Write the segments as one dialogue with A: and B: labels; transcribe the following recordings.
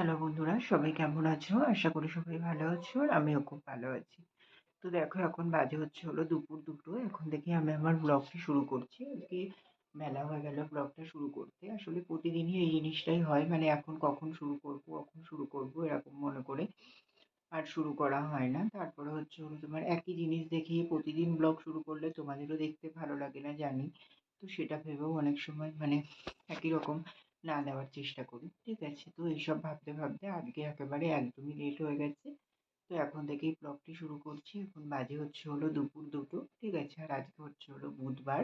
A: Hello বন্ধুরা, সবাই কেমন আছো? আশা করি সবাই ভালো আছো আর আমিও খুব ভালো আছি। তো দেখো, এখন বাজে হচ্ছে হলো দুপুর দুটো। এখন থেকে আমি আমার ব্লগটি শুরু করছি। আজকে মেলা হয়ে গেল ব্লগটা শুরু করতে। আসলে প্রতিদিনই এই জিনিসটাই হয় মানে এখন কখন শুরু করব, কখন শুরু করব, এরকম মনে করে আর শুরু করা হয় না। তারপরে হচ্ছে হলো তোমার একই জিনিস দেখিয়ে প্রতিদিন ব্লগ শুরু করলে তোমাদেরও দেখতে ভালো লাগে না, জানি। তো সেটা ভেবেও অনেক সময় মানে একই রকম না দেওয়ার চেষ্টা করি, ঠিক আছে? তো এইসব ভাবতে ভাবতে আজকে একেবারে একদমই লেট হয়ে গেছে। তো এখন থেকেই ব্লগটি শুরু করছি। এখন বাজে হচ্ছে হলো দুপুর দুটো, ঠিক আছে? আর আজকে হচ্ছে হলো বুধবার।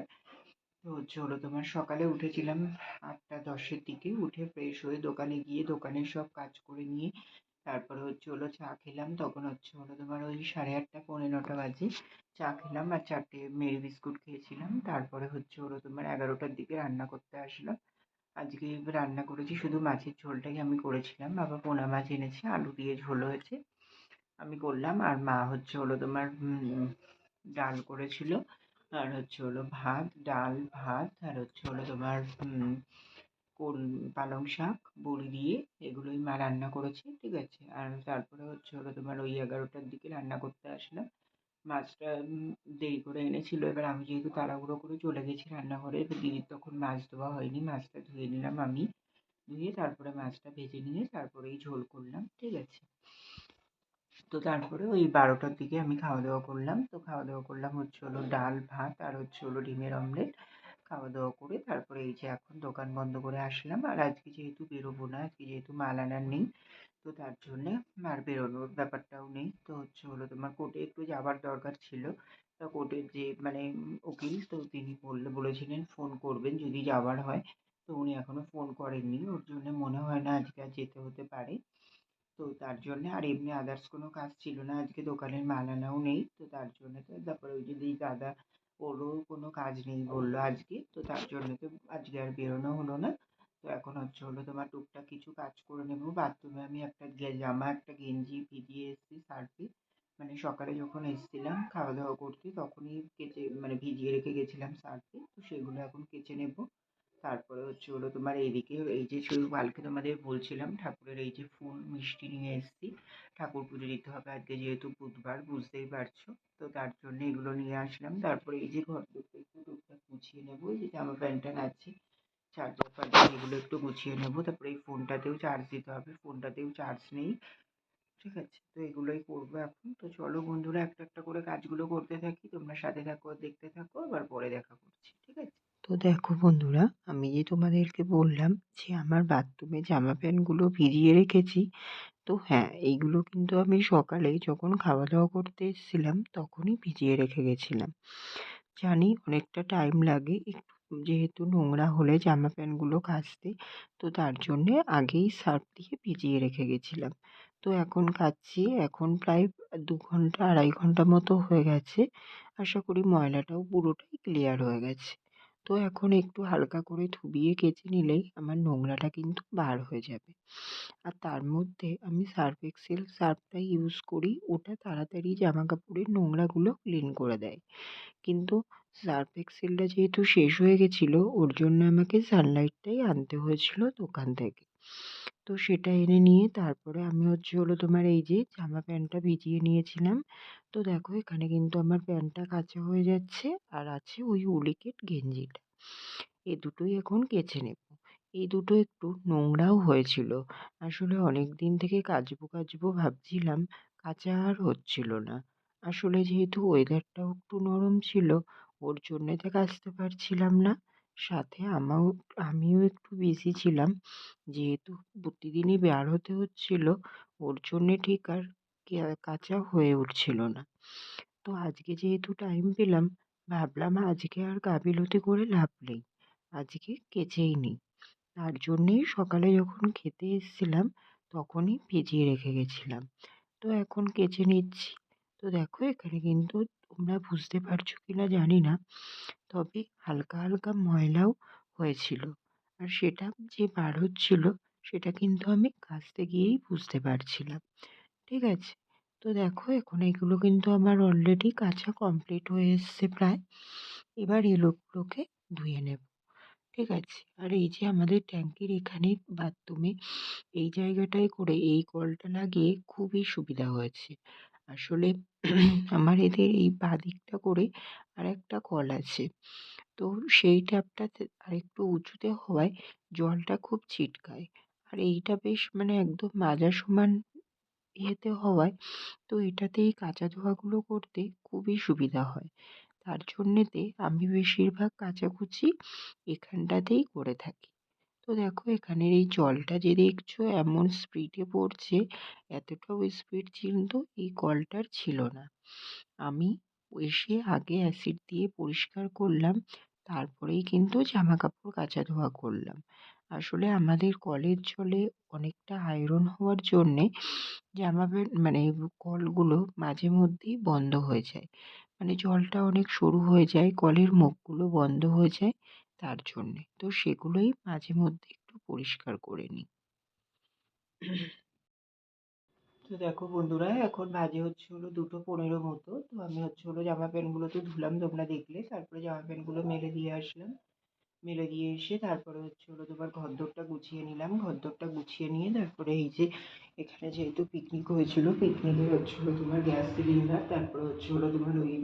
A: তো হচ্ছে হলো তোমার সকালে উঠেছিলাম আটটা দশের দিকে, উঠে ফ্রেশ হয়ে দোকানে গিয়ে দোকানের সব কাজ করে নিয়ে তারপরে হচ্ছে হলো চা খেলাম। তখন হচ্ছে হলো তোমার ওই সাড়ে আটটা, পৌনে নটা বাজে চা খেলাম আর চারটে মেরি বিস্কুট খেয়েছিলাম। তারপরে হচ্ছে হলো তোমার এগারোটার দিকে রান্না করতে আসলাম। আজকে রান্না করেছি, শুধু মাছের ঝোলটাই আমি করেছিলাম। বাবা পোনা মাছ এনেছে, আলু দিয়ে ঝোল হয়েছে। আমি করলাম, আর মা হচ্ছে হলো তোমার ডাল করেছিল। আর হচ্ছে হলো ভাত, ডাল, ভাত, আর হচ্ছে হলো তোমার কোল পালং শাক, বড়ি দিয়ে এগুলোই মা রান্না করেছে, ঠিক আছে? আর তারপরে হচ্ছে হলো তোমার ওই এগারোটার দিকে রান্না করতে আসলাম। মাছটা দেরি করে এনেছিল। এবার আমি যেহেতু তাড়াহুড়ো করে চলে গেছি রান্নাঘরে, এবার দিদির তখন মাছ ধোয়া হয়নি। মাছটা ধুয়ে নিলাম আমি। ধুয়ে তারপরে মাছটা ভেজে নিয়ে তারপরেই ঝোল করলাম, ঠিক আছে? তো তারপরে ওই বারোটার দিকে আমি খাওয়া দাওয়া করলাম। তো খাওয়া দাওয়া করলাম হচ্ছে হলো ডাল, ভাত আর হচ্ছে হলো ডিমের অমলেট। খাওয়া দাওয়া করে তারপরে এই যে এখন দোকান বন্ধ করে আসলাম। আর আজকে যেহেতু বেরোবো না, আজকে যেহেতু মাল আনার নেই তো তার জন্যে আর বেরোনোর ব্যাপারটাও নেই। তো হচ্ছে হলো তোমার কোর্টে একটু যাওয়ার দরকার ছিল। তা কোর্টের যে মানে উকিল, তো তিনি বললে বলেছিলেন ফোন করবেন যদি যাওয়ার হয়। তো উনি এখনও ফোন করেননি। ওর জন্য মনে হয় না আজকে আর যেতে হতে পারে। তো তার জন্যে আর এমনি আদার্স কোনো কাজ ছিল না। আজকে দোকানের মাল আনাও নেই। তো তার জন্যে তো তারপরে ওই যদি দাদা, ওরও কোনো কাজ নেই বলল আজকে। তো তার জন্য তো আজকে আর বেরোনো হলো না। তো এখন হচ্ছে হলো তোমার টুকটাক কিছু কাজ করে নেব। বাথরুমে আমি একটা জামা, একটা গেঞ্জি ভিজিয়ে এসেছি, সার্ফে। মানে সকালে যখন এসেছিলাম খাওয়া দাওয়া করতে তখনই কেচে মানে ভিজিয়ে রেখে গেছিলাম সার্ফে। তো সেগুলো এখন কেচে নেব। তারপরে হচ্ছে হলো তোমার এইদিকে, এই যে শুধু কালকে তোমাদের বলছিলাম, ঠাকুরের এই যে ফুল মিষ্টি নিয়ে এসেছি। ঠাকুর পুজো দিতে হবে আজকে যেহেতু বুধবার, বুঝতেই পারছ। তো তার জন্য এগুলো নিয়ে আসলাম। তারপরে এই যে ঘর দুটো একটু টুকটাক গুছিয়ে নেব। এই যে জামা প্যান্ট আছে চার্জার ফার্জার এগুলো একটু গুছিয়ে নেব। তারপরে এই ফোনটাতেও চার্জ দিতে হবে। ফোনটাতেও চার্জ নেই। ঠিক আছে? তো এগুলোই করব এখন। তো চলো বন্ধুরা, একটা একটা করে কাজগুলো করতে থাকি। তোমরা সাথে থাকো, দেখতে থাকো, আবার পরে দেখা করছি। ঠিক আছে? তো দেখো বন্ধুরা, আমি যে তোমাদেরকে বললাম যে আমার বাথরুমে জামা প্যান্টগুলো ভিজিয়ে রেখেছি। তো হ্যাঁ এইগুলো কিন্তু আমি সকালে যখন খাওয়া দাওয়া করতে এসেছিলাম, তখনই ভিজিয়ে রেখে গেছিলাম। জানি অনেকটা টাইম লাগে একটু যেহেতু নোংরা হলে জামা প্যান্টগুলো কাচতে, তো তার জন্যে আগেই সার্ফ দিয়ে ভিজিয়ে রেখে গেছিলাম। তো এখন কাচ্ছি, এখন প্রায় দু ঘণ্টা, আড়াই ঘণ্টা মতো হয়ে গেছে। আশা করি ময়লাটাও পুরোটাই ক্লিয়ার হয়ে গেছে। তো এখন একটু হালকা করে ধুবিয়ে কেচে নিলেই আমার নোংরাটা কিন্তু বার হয়ে যাবে। আর তার মধ্যে আমি সার্ফ এক্সেল সার্ফটা ইউজ করি, ওটা তাড়াতাড়ি জামা কাপড়ের নোংরাগুলো ক্লিন করে দেয়। কিন্তু সার্ফ এক্সেলটা যেহেতু শেষ হয়ে গেছিল, ওর জন্য আমাকে সানলাইটটাই আনতে হয়েছিল দোকান থেকে। তো সেটা এনে নিয়ে তারপরে আমি হচ্ছে হলো তোমার এই যে জামা প্যান্টটা ভিজিয়ে নিয়েছিলাম। তো দেখো এখানে কিন্তু আমার প্যান্টটা কাঁচা হয়ে যাচ্ছে আর আছে ওই উলিকেট গেঞ্জিটা। এ দুটোই এখন কেচে নেব। এই দুটো একটু নোংরাও হয়েছিল। আসলে অনেক দিন থেকে কাচবো কাচবো ভাবছিলাম, কাচা আর হচ্ছিল না। আসলে যেহেতু ওয়েদারটাও একটু নরম ছিল ওর জন্যে তো কাচতে পারছিলাম না। সাথে আমাও, আমিও একটু বিজি ছিলাম। যেহেতু প্রতিদিনই বের হতে হচ্ছিল, ওর জন্যে ঠিক আর কাচা হয়ে উঠছিল না। তো আজকে যেহেতু টাইম পেলাম, ভাবলাম আজকে আর গাফিলতি করে লাভ নেই। আজকে কেচেই নিই। তার জন্যেই সকালে যখন খেতে এসেছিলাম, তখনই ভিজিয়ে রেখে গেছিলাম। তো এখন কেচে নিচ্ছি। দেখো, এখানে কিন্তু তোমরা বুঝতে পারছ কি না জানি না। তবে হালকা হালকা ময়লাও হয়েছিল। আর সেটা যে বার হচ্ছিল, সেটা কিন্তু আমি কাচতে গিয়েই বুঝতে পারছিলাম। ঠিক আছে? তো দেখো, এখন এগুলো কিন্তু আমার অলরেডি কাঁচা কমপ্লিট হয়ে এসছে প্রায়। এবার এগুলোকে ধুয়ে নেব। ঠিক আছে? আর এই যে আমাদের ট্যাঙ্কির এখানে বাথরুমে এই জায়গাটায় করে এই কলটা লাগিয়ে খুবই সুবিধা হয়েছে। আসলে আমার এদের এই বাঁ দিকটা করে আর একটা কল আছে। তো সেই ট্যাপটাতে আর একটু উঁচুতে হওয়ায় জলটা খুব ছিটকায়। আর এইটা বেশ মানে একদম মাজা সমান ইয়েতে হওয়ায়, তো এটাতেই কাচা ধোয়াগুলো করতে খুবই সুবিধা হয়। তার জন্যেতে আমি বেশিরভাগ কাচাকুচি এখানটাতেই করে থাকি। তো দেখো, এখানের এই জলটা যে দেখছ, এমন স্পিডে পড়ছে, এতটাও স্পিড কিন্তু এই কলটার ছিল না। আমি এসে আগে অ্যাসিড দিয়ে পরিষ্কার করলাম, তারপরেই কিন্তু জামা কাপড় কাচা ধোয়া করলাম। আসলে আমাদের কলের জলে অনেকটা আয়রন হওয়ার জন্যে জামা মানে কলগুলো মাঝে মধ্যেই বন্ধ হয়ে যায়। মানে জলটা অনেক সরু হয়ে যায়, কলের মুখগুলো বন্ধ হয়ে যায়। তার জন্যে। তো সেগুলোই মাঝে মধ্যে একটু পরিষ্কার করে নিই। তো দেখো বন্ধুরা, এখন বাজে হচ্ছে হলো দুটো পনেরো মতো। তো আমি হচ্ছে হলো জামা প্যান্টগুলো তো ধুলাম, তোমরা দেখলে। তারপরে জামা প্যান্টগুলো মেলে দিয়ে আসলাম। মেলে দিয়ে এসে তারপরে হচ্ছে হলো তোমার ঘরদোরটা গুছিয়ে নিলাম। ঘরদোরটা গুছিয়ে নিয়ে তারপরে এই যে এখানে যেহেতু পিকনিক হয়েছিল পিকনিকে হচ্ছে হলো তোমার গ্যাস সিলিন্ডার, তারপরে হচ্ছে হলো তোমার ওই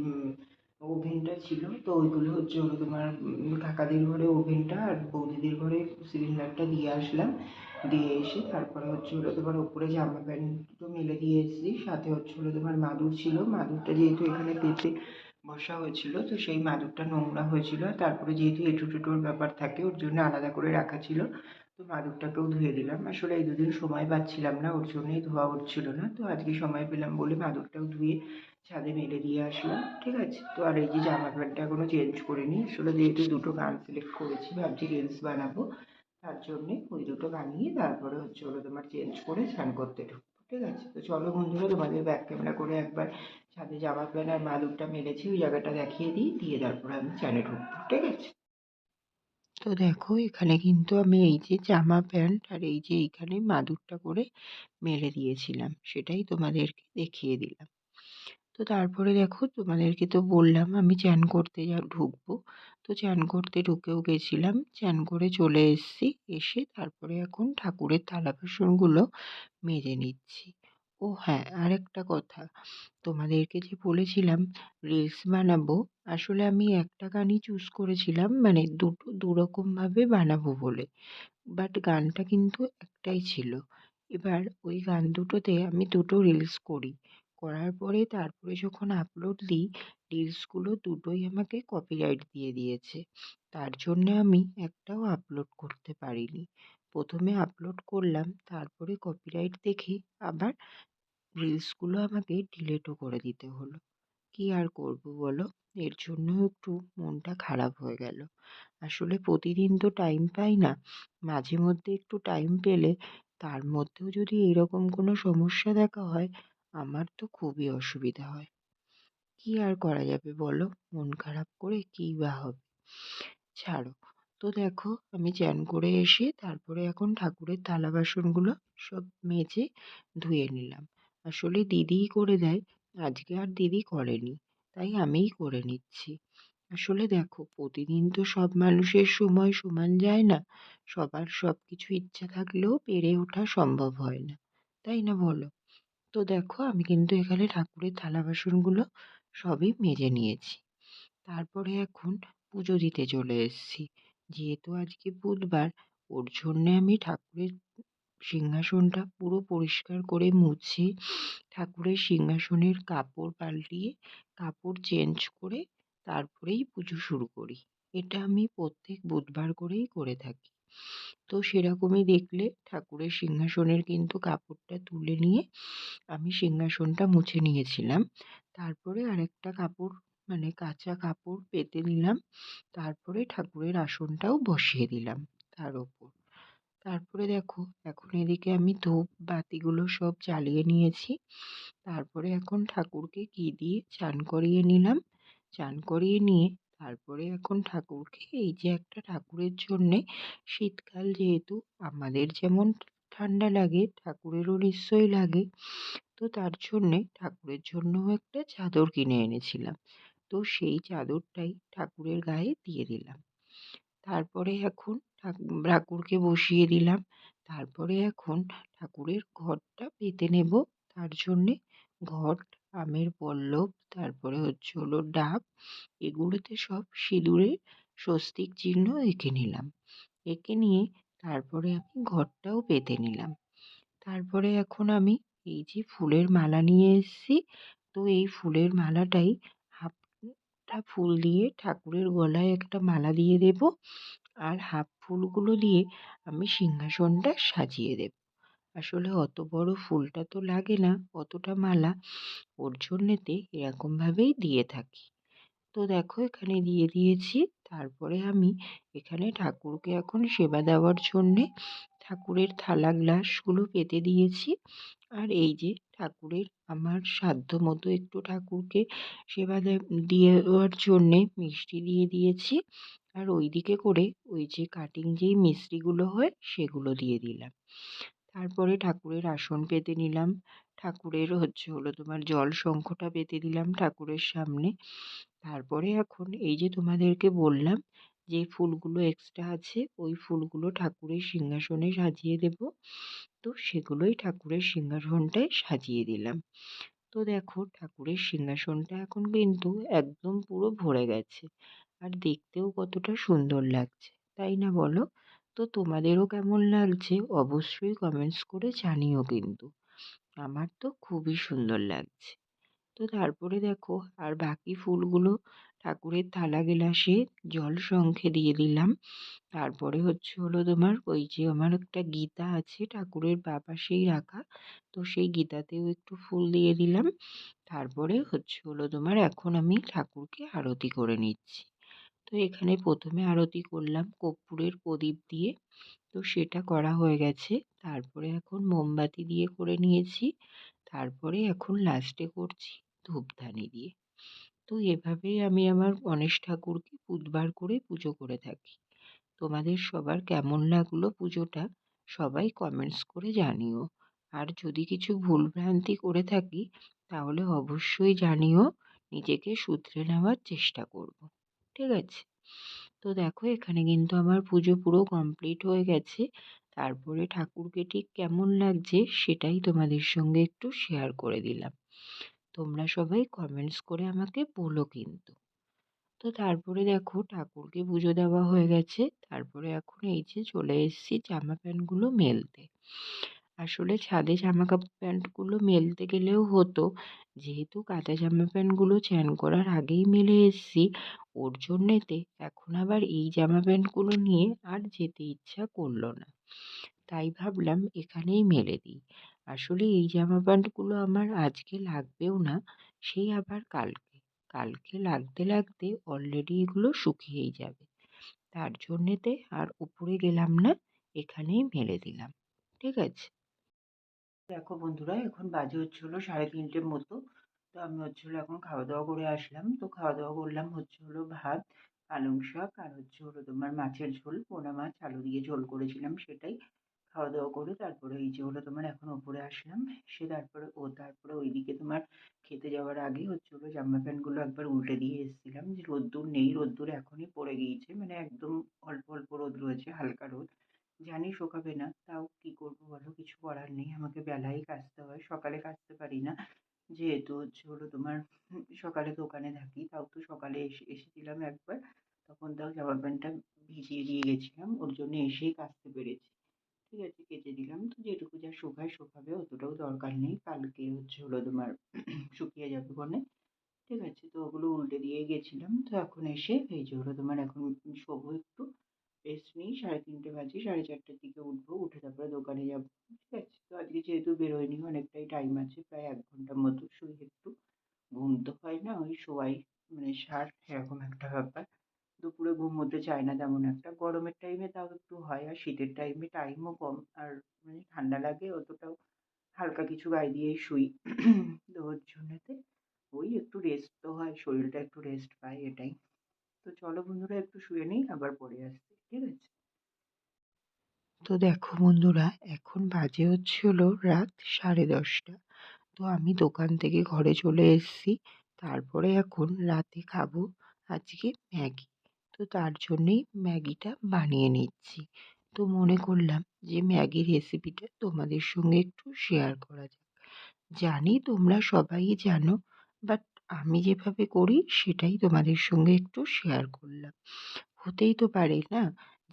A: ওভেনটা ছিল, তো ওইগুলো হচ্ছে হলো তোমার কাকাদের ঘরে ওভেনটা আর বৌদিদের ঘরে সিলিন্ডারটা দিয়ে আসলাম। দিয়ে এসে তারপরে হচ্ছে হলো তোমার ওপরে জামা প্যান্ট দুটো মেলে দিয়ে এসেছি। সাথে হচ্ছে হলো তোমার মাদুর ছিল। মাদুরটা যেহেতু এখানে পেতে বসা হয়েছিল, তো সেই মাদুরটা নোংরা হয়েছিল। তারপরে যেহেতু এঁঠো টেঁটোর ব্যাপার থাকে, ওর জন্য আলাদা করে রাখা ছিল। তো মাদুরটাকেও ধুয়ে দিলাম। আসলে এই দুদিন সময় পাচ্ছিলাম না, ওর জন্যই ধোয়া হচ্ছিল না। তো আজকে সময় পেলাম বলে মাদুরটাও ধুয়ে ছাদে মেলে দিয়ে আসলাম, ঠিক আছে? তো আর এই যে জামা প্যান্টটা এখনও চেঞ্জ করিনি, আসলে যেহেতু দুটো গান সিলেক্ট করেছি, ভাবছি রিলস বানাবো, তার জন্যে ওই দুটো বানিয়ে তারপরে হচ্ছে ওগুলো তোমার চেঞ্জ করে স্নান করতে ঢুকবো, ঠিক আছে? তো চলো বন্ধুরা, তোমাদের ব্যাক ক্যামেরা করে একবার ছাদে জামা প্যান্ট আর মাদুরটা মেলেছি, ওই জায়গাটা দেখিয়ে দিই, দিয়ে তারপরে আমি চানে ঢুকবো, ঠিক আছে? তো দেখো, এখানে কিন্তু আমি এই যে জামা প্যান্ট আর এই যে এইখানে মাদুরটা করে মেলে দিয়েছিলাম, সেটাই তোমাদেরকে দেখিয়ে দিলাম। তো তারপরে দেখো তোমাদেরকে তো বললাম আমি চান করতে যা, ঢুকবো। তো চান করতে ঢুকেও গেছিলাম। চান করে চলে এসেছি। এসে তারপরে এখন ঠাকুরের থালা বাসনগুলো মেজে নিচ্ছি। ও হ্যাঁ আরেকটা কথা। তোমাদেরকে যে বলেছিলাম, রিলস বানাবো। আসলে আমি একটা গানই চুজ করেছিলাম মানে দুটো, দুরকমভাবে বানাবো বলে। বাট গানটা কিন্তু একটাই ছিল। এবার ওই গান দুটোতে আমি দুটো রিলস করি। করার পরে তারপরে যখন আপলোড দিই রিলসগুলো দুটোই আমাকে কপিরাইট দিয়ে দিয়েছে। তার জন্যে আমি একটাও আপলোড করতে পারিনি। প্রথমে আপলোড করলাম, তারপরে কপিরাইট দেখে আবার রিলসগুলো আমাকে ডিলিটও করে দিতে হলো। কী আর করব বলো? এর জন্য একটু মনটা খারাপ হয়ে গেল। আসলে প্রতিদিন তো টাইম পাই না। মাঝে মধ্যে একটু টাইম পেলে তার মধ্যেও যদি এরকম কোনো সমস্যা দেখা হয় আমার তো খুবই অসুবিধা হয়। কী আর করা যাবে বলো? মন খারাপ করে কী বা হবে? ছাড়ো। তো দেখো, আমি চান করে এসে তারপরে এখন ঠাকুরের থালা বাসনগুলো সব মেজে ধুয়ে নিলাম। আসলে দিদিই করে দেয়, আজকে আর দিদি করেনি, তাই আমিই করে নিচ্ছি। আসলে দেখো, প্রতিদিন তো সব মানুষের সময় সমান যায় না, সবার সব কিছু ইচ্ছা থাকলেও পেরে ওঠা সম্ভব হয় না, তাই না বলো? তো দেখো, আমি কিন্তু এখানে ঠাকুরের থালা বাসনগুলো সবই মেজে নিয়েছি। তারপরে এখন পুজো দিতে চলে এসেছি। যেহেতু আজকে বুধবার, ওর জন্যে আমি ঠাকুরের সিংহাসনটা পুরো পরিষ্কার করে মুছে। ঠাকুরের সিংহাসনের কাপড় পাল্টিয়ে, কাপড় চেঞ্জ করে তারপরেই পুজো শুরু করি। এটা আমি প্রত্যেক বুধবার করেই করে থাকি। তো সেরকমই দেখলে ঠাকুরের সিংহাসনের কিন্তু কাপড়টা তুলে নিয়ে আমি সিংহাসনটা মুছে নিয়েছিলাম। তারপরে আরেকটা কাপড় মানে কাঁচা কাপড় পেতে নিলাম। তারপরে ঠাকুরের আসনটাও বসিয়ে দিলাম তার ওপর। তারপরে দেখো, এখন এদিকে আমি ধূপ, বাতিগুলো সব জ্বালিয়ে নিয়েছি। তারপরে এখন ঠাকুরকে ঘি দিয়ে চান করিয়ে নিলাম? চান করিয়ে নিয়ে তারপরে এখন ঠাকুরকে এই যে একটা ঠাকুরের জন্যে শীতকাল যেহেতু, আমাদের যেমন ঠান্ডা লাগে, ঠাকুরেরও নিশ্চয়ই লাগে, তো তার জন্যে ঠাকুরের জন্যও একটা চাদর কিনে এনেছিলাম। তো সেই চাদরটাই ঠাকুরের গায়ে দিয়ে দিলাম। তারপরে এখন ঠাক- ঠাকুরকে বসিয়ে দিলাম। তারপরে এখন ঠাকুরের ঘটটা পেতে নেব। তার জন্যে ঘট আমের পল্লব, তারপরে হচ্ছে হলো ডাব। এগুলোতে সব সিঁদুরে স্বস্তিক চিহ্ন এঁকে নিলাম। এঁকে নিয়ে তারপরে আমি ঘরটাও পেতে নিলাম। তারপরে এখন আমি এই যে ফুলের মালা নিয়ে এসেছি, তো এই ফুলের মালাটাই হাফটা ফুল দিয়ে ঠাকুরের গলায় একটা মালা দিয়ে দেব। আর হাফ ফুলগুলো দিয়ে আমি সিংহাসনটা সাজিয়ে দেব। আসলে অত বড় ফুলটা তো লাগে না, অতটা মালা। ওর জন্যেতে এরকমভাবেই দিয়ে থাকি। তো দেখো, এখানে দিয়ে দিয়েছি। তারপরে আমি এখানে ঠাকুরকে এখন সেবা দেওয়ার জন্যে ঠাকুরের থালা, গ্লাসগুলো পেতে দিয়েছি। আর এই যে ঠাকুরের আমার সাধ্য মতো একটু ঠাকুরকে সেবা দেওয়ার জন্যে মিষ্টি দিয়ে দিয়েছি। আর ওই দিকে করে ওই যে কাটিং যেই মিষ্টিগুলো হয় সেগুলো দিয়ে দিলাম। তারপরে ঠাকুরের আসন পেতে নিলাম। ঠাকুরের হচ্ছে হলো তোমার জল শঙ্খটা পেতে দিলাম ঠাকুরের সামনে। তারপরে এখন এই যে তোমাদেরকে বললাম যে ফুলগুলো এক্সট্রা আছে, ওই ফুলগুলো ঠাকুরের সিংহাসনে সাজিয়ে দেব। তো সেগুলোই ঠাকুরের সিংহাসনটায় সাজিয়ে দিলাম। তো দেখো ঠাকুরের সিংহাসনটা এখন কিন্তু একদম পুরো ভরে গেছে। আর দেখতেও কতটা সুন্দর লাগছে, তাই না বলো? তো তোমাদেরও কেমন লাগছে? অবশ্যই কমেন্টস করে জানিও কিন্তু। আমার তো খুবই সুন্দর লাগছে। তো তারপরে দেখো, আর বাকি ফুলগুলো ঠাকুরের থালা গেলাসে জল শঙ্খে দিয়ে দিলাম। তারপরে হচ্ছে হলো তোমার ওই যে আমার একটা গীতা আছে ঠাকুরের বা পাশেই রাখা। তো সেই গীতাতেও একটু ফুল দিয়ে দিলাম। তারপরে হচ্ছে হলো তোমার এখন আমি ঠাকুরকে আরতি করে নিচ্ছি। তো এখানে প্রথমে আরতি করলাম কর্পূরের প্রদীপ দিয়ে। তো সেটা করা হয়ে গেছে। তারপরে এখন মোমবাতি দিয়ে করে নিয়েছি। তারপরে এখন লাস্টে করছি ধূপধানি দিয়ে। তো এভাবেই আমি আমার গণেশ ঠাকুরকে বুধবার করে পুজো করে থাকি। তোমাদের সবার কেমন লাগল পুজোটা সবাই কমেন্টস করে জানিও। আর যদি কিছু ভুলভ্রান্তি করে থাকি তাহলে অবশ্যই জানিও। নিজেকে শুধরে নেওয়ার চেষ্টা করব। ঠিক আছে? তো দেখো এখানে কিন্তু আমার পুজো পুরো কমপ্লিট হয়ে গেছে। তারপরে ঠাকুরকে ঠিক কেমন লাগছে সেটাই তোমাদের সঙ্গে একটু শেয়ার করে দিলাম। তোমরা সবাই কমেন্টস করে আমাকে বলো কিন্তু। তো তারপরে দেখো ঠাকুরকে পুজো দেওয়া হয়ে গেছে। তারপরে এখন এই যে চলে এসেছি জামা প্যান্টগুলো মেলতে। আসলে ছাদে জামা কাপড় প্যান্টগুলো মেলতে গেলেও হতো। যেহেতু কাঁচা জামা প্যান্টগুলো চ্যান করার আগেই মেলে এসেছি, ওর জন্যেতে এখন আবার এই জামা প্যান্টগুলো নিয়ে আর যেতে ইচ্ছা করল না। তাই ভাবলাম এখানেই মেলে দিই। আসলে এই জামা প্যান্টগুলো আমার আজকে লাগবেও না, সেই আবার কালকে। কালকে লাগতে লাগতে অলরেডি এগুলো শুকিয়েই যাবে। তার জন্যেতে আর উপরে গেলাম না, এখানেই মেলে দিলাম। ঠিক আছে? দেখো বন্ধুরা, এখন বাজে হচ্ছে হলো সাড়ে তিনটের মতো। তো আমি হচ্ছে হলো এখন খাওয়া দাওয়া করে আসলাম। তো খাওয়া দাওয়া করলাম হচ্ছে হলো ভাত, পালং শাক আর হচ্ছে হলো তোমার মাছের ঝোল, পোনা মাছ, আলু দিয়ে ঝোল করেছিলাম সেটাই। খাওয়া দাওয়া করে তারপরে এই যে হলো তোমার এখন ওপরে আসলাম সে তারপরে ও তারপরে ওইদিকে তোমার খেতে যাওয়ার আগে হচ্ছে হলো জামা প্যান্টগুলো একবার উল্টে দিয়ে এসেছিলাম যে রোদ্দুর নেই, রোদ্দুর এখনই পড়ে গিয়েছে মানে একদম অল্প অল্প রোদ রয়েছে, হালকা রোদ। জানি শোকাবে না, তাও কি করব বলো? কিছু করার নেই, আমাকে বেলায় কাচতে হয়, সকালে কাচতে পারি না। যেহেতু হচ্ছে হলো তোমার সকালে দোকানে থাকি, তাও তো সকালে এসে, এসেছিলাম একবার, তখন তাও জামা প্যান্টটা ভিজিয়ে দিয়ে গেছিলাম, ওর জন্য এসেই কাচতে পেরেছি। ঠিক আছে কেচে দিলাম, তো যেটুকু যা শোকায় শোকাবে, অতটাও দরকার নেই, কালকে হচ্ছে হলো তোমার শুকিয়ে যাবে বলে ঠিক আছে, তো ওগুলো উল্টে দিয়ে গেছিলাম, তো এখন এসে এই যে হলো তোমার এখন শোবো একটু রেস্ট নিই, সাড়ে তিনটে বাজে, সাড়ে চারটের দিকে উঠবো, উঠে তারপরে দোকানে যাব, ঠিক আছে? তো আজকে যেহেতু বেরোয়নি, অনেকটাই টাইম আছে, প্রায় এক ঘণ্টার মতো শুই একটু। ঘুম তো হয় না, ওই শোয়াই মানে সার এরকম একটা ব্যাপার। দুপুরে ঘুমোতে চায় না তেমন একটা, গরমের টাইমে তাও একটু হয়, আর শীতের টাইমে টাইমও কম, আর মানে ঠান্ডা লাগে, অতটাও হালকা কিছু গায়ে দিয়েই শুই। তো ওর জন্যতে ওই একটু রেস্ট তো হয়, শরীরটা একটু রেস্ট পায়, এটাই। তো চলো বন্ধুরা, একটু শুয়ে নিই, আবার পরে আসছি। ঠিক আছে তো দেখো বন্ধুরা, এখন বাজে হচ্ছে হলো রাত সাড়ে দশটা। তো আমি দোকান থেকে ঘরে চলে এসেছি। তারপরে এখন রাতে খাব আজকে ম্যাগি। তো তার জন্যেই ম্যাগিটা বানিয়ে নিচ্ছি। তো মনে করলাম যে ম্যাগির রেসিপিটা তোমাদের সঙ্গে একটু শেয়ার করা যাক। জানি তোমরা সবাই জানো বাট আমি যেভাবে করি সেটাই তোমাদের সঙ্গে একটু শেয়ার করলাম। হতেই তো পারে, না?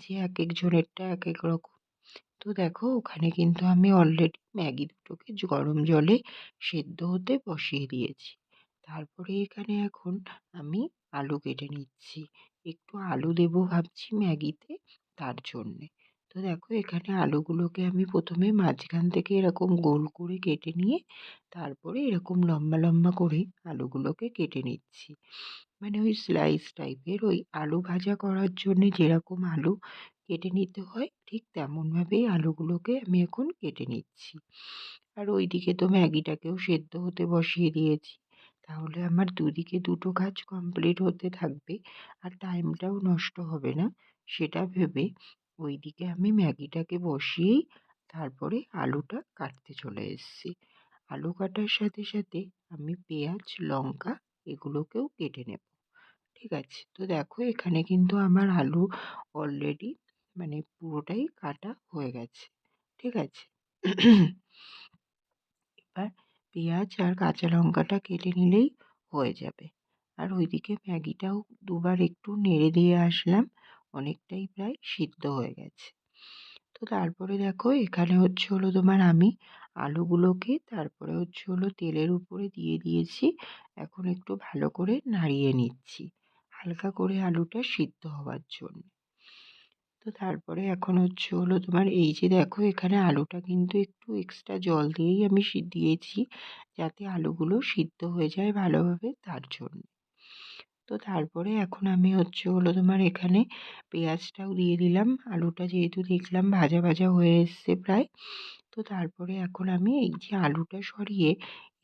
A: যে এক একজনেরটা এক এক রকম। তো দেখো, ওখানে কিন্তু আমি অলরেডি ম্যাগি দুটোকে গরম জলে সেদ্ধ হতে বসিয়ে দিয়েছি। তারপরে এখানে এখন আমি আলু কেটে নিচ্ছি। একটু আলু দেবো ভাবছি ম্যাগিতে, তার জন্যে। তো দেখো, এখানে আলুগুলোকে আমি প্রথমে মাঝখান থেকে এরকম গোল করে কেটে নিয়ে, তারপরে এরকম লম্বা লম্বা করে আলুগুলোকে কেটে নিচ্ছি। মানে ওই স্লাইস টাইপের ওই আলু ভাজা করার জন্যে যেরকম আলু কেটে নিতে হয়, ঠিক তেমনভাবেই আলুগুলোকে আমি এখন কেটে নিচ্ছি। আর ওইদিকে তো ম্যাগিটাকেও সেদ্ধ হতে বসিয়ে দিয়েছি। তাহলে আমার দুদিকে দুটো কাজ কমপ্লিট হতে থাকবে, আর টাইমটাও নষ্ট হবে না, সেটা ভেবে ওইদিকে আমি ম্যাগিটাকে বসিয়েই তারপরে আলুটা কাটতে চলে এসেছি। আলু কাটার সাথে সাথে আমি পেঁয়াজ, লঙ্কা এগুলোকেও কেটে নেব। ঠিক আছে? তো দেখো এখানে কিন্তু আমার আলু অলরেডি মানে পুরোটাই কাটা হয়ে গেছে। ঠিক আছে? এবার পেঁয়াজ আর কাঁচা লঙ্কাটা কেটে নিলেই হয়ে যাবে। আর ওইদিকে ম্যাগিটাও দুবার একটু নেড়ে দিয়ে আসলাম। অনেকটাই প্রায় সিদ্ধ হয়ে গেছে। তো তারপরে দেখো এখানে হচ্ছে হলো তোমার আমি আলুগুলোকে তারপরে হচ্ছে হলো তেলের উপরে দিয়ে দিয়েছি। এখন একটু ভালো করে নাড়িয়ে নিচ্ছি, হালকা করে আলুটা সিদ্ধ হওয়ার জন্য। তো তারপরে এখন হচ্ছে হলো তোমার এই যে দেখো এখানে আলুটা কিন্তু একটু এক্সট্রা জল দিয়েই আমি দিয়েছি যাতে আলুগুলো সিদ্ধ হয়ে যায় ভালোভাবে তার জন্য। তো তারপরে এখন আমি হচ্ছে হলো তোমার এখানে পেঁয়াজটাও দিয়ে দিলাম। আলুটা যেহেতু দেখলাম ভাজা ভাজা হয়ে এসছে প্রায়। তো তারপরে এখন আমি এই যে আলুটা সরিয়ে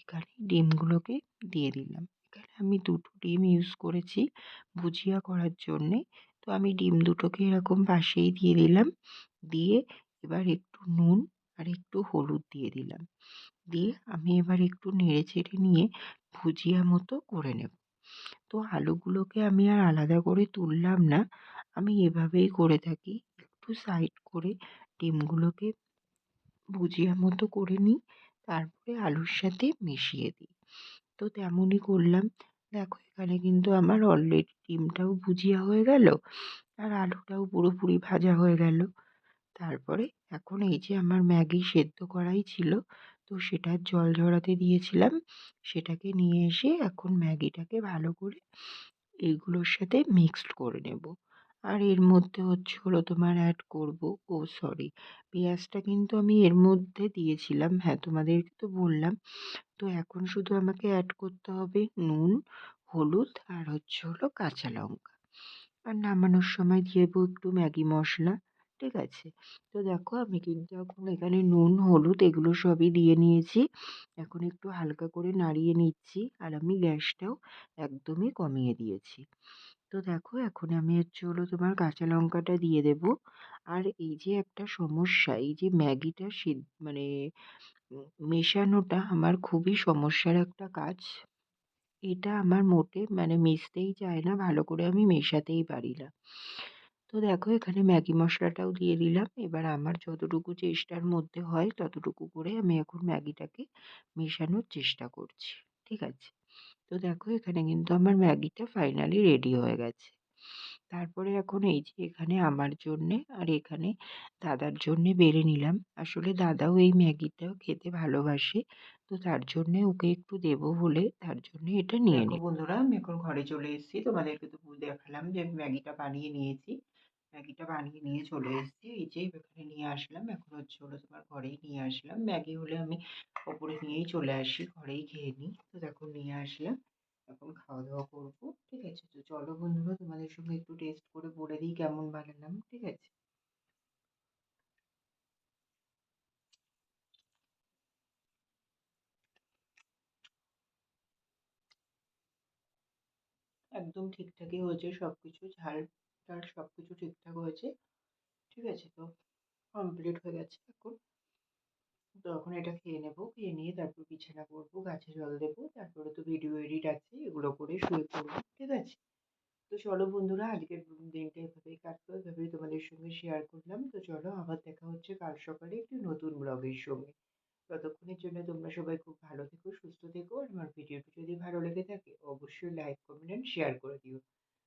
A: এখানে ডিমগুলোকে দিয়ে দিলাম। এখানে আমি দুটো ডিম ইউজ করেছি ভুজিয়া করার জন্যে। তো আমি ডিম দুটোকে এরকম পাশেই দিয়ে দিলাম। দিয়ে এবার একটু নুন আর একটু হলুদ দিয়ে দিলাম। দিয়ে আমি এবার একটু নেড়ে চেড়ে নিয়ে ভুজিয়া মতো করে নেব। তো আলুগুলোকে আমি আর আলাদা করে তুললাম না। আমি এভাবেই করে থাকি। একটু সাইড করে ডিমগুলোকে ভুজিয়া মতো করে নিই, তারপরে আলুর সাথে মিশিয়ে দিই। তো তেমনই করলাম। দেখো, এখানে কিন্তু আমার অলরেডি ডিমটাও ভুজিয়া হয়ে গেল আর আলুটাও পুরোপুরি ভাজা হয়ে গেল। তারপরে এখন এই যে আমার ম্যাগি সেদ্ধ করাই ছিল তো সেটার জল ঝরাতে দিয়েছিলাম। সেটাকে নিয়ে এসে এখন ম্যাগিটাকে ভালো করে এইগুলোর সাথে মিক্সড করে নেব। আর এর মধ্যে হচ্ছে হলো তোমার অ্যাড করব, ও সরি পেঁয়াজটা কিন্তু আমি এর মধ্যে দিয়েছিলাম। হ্যাঁ তোমাদেরকে তো বললাম। তো এখন শুধু আমাকে অ্যাড করতে হবে নুন, হলুদ আর হচ্ছে হলো কাঁচা লঙ্কা। আর নামানোর সময় দিয়ে একটু ম্যাগি মশলা। ঠিক আছে। তো দেখো আমি কিন্তু এখন এখানে নুন, হলুদ এগুলো সবই দিয়ে নিয়েছি। এখন একটু হালকা করে নাড়িয়ে নিচ্ছি আর আমি গ্যাসটাও একদমই কমিয়ে দিয়েছি। তো দেখো এখন আমি হচ্ছে হলো তোমার কাঁচা লঙ্কাটা দিয়ে দেব। আর এই যে একটা সমস্যা, এই যে ম্যাগিটা সিদ্ধ মানে মেশানোটা আমার খুবই সমস্যার একটা কাজ। এটা আমার মোটে মানে মিশতেই চায় না, ভালো করে আমি মেশাতেই পারি না। তো দেখো এখানে ম্যাগি মশলাটাও দিয়ে দিলাম। এবার আমার যতটুকু চেষ্টার মধ্যে হয় ততটুকু করে আমি এখন ম্যাগিটাকে মেশানোর চেষ্টা করছি ঠিক আছে? তো দেখো এখানে কিন্তু আমার ম্যাগিটা ফাইনালি রেডি হয়ে গেছে। তারপরে এখন এই যে এখানে আমার জন্যে আর এখানে দাদার জন্যে বেড়ে নিলাম। আসলে দাদাও এই ম্যাগিটাও খেতে ভালোবাসে তো তার জন্যে ওকে একটু দেবো বলে তার জন্যে এটা নিয়ে নিই বন্ধুরা আমি এখন ঘরে চলে এসেছি। তোমাদেরকে তো দেখালাম যে আমি ম্যাগিটা বানিয়ে নিয়েছি। ম্যাগিটা বানিয়ে নিয়ে চলে এসেছি। এই যে এখানে নিয়ে আসলাম। এখন হচ্ছে হলো তোমার ঘরেই নিয়ে আসলাম। ম্যাগি হলে আমি ওপরে নিয়েই চলে আসি, ঘরেই খেয়ে নিই। তো দেখো, নিয়ে আসলাম। এখন খাওয়া দাওয়া করব, ঠিক আছে? তো চলো বন্ধুরা, তোমাদের সঙ্গে একটু টেস্ট করে বলে দিই কেমন বানালাম, ঠিক আছে? একদম ঠিকঠাকই হয়েছে সব কিছু ঝাল টাল সব কিছু ঠিকঠাক হয়েছে, ঠিক আছে তো? কমপ্লিট হয়ে গেছে এখন। তো এখন এটা খেয়ে নেব, খেয়ে নিয়ে তারপর বিছানা করব, গাছে জল দেবো, তারপরে তো ভিডিও এডিট আছে, এগুলো করে শুয়ে পড়ব, ঠিক আছে? তো চলো বন্ধুরা, আজকের দিনটা এভাবেই কাটলো, এভাবেই তোমাদের সঙ্গে শেয়ার করলাম। তো চলো আবার দেখা হচ্ছে কাল সকালে একটি নতুন ব্লগের সঙ্গে। ততক্ষণের জন্য তোমরা সবাই খুব ভালো থেকো, সুস্থ থেকো। আর আমার ভিডিওটি যদি ভালো লেগে থাকে, অবশ্যই লাইক কমেন্ট শেয়ার করে দিও।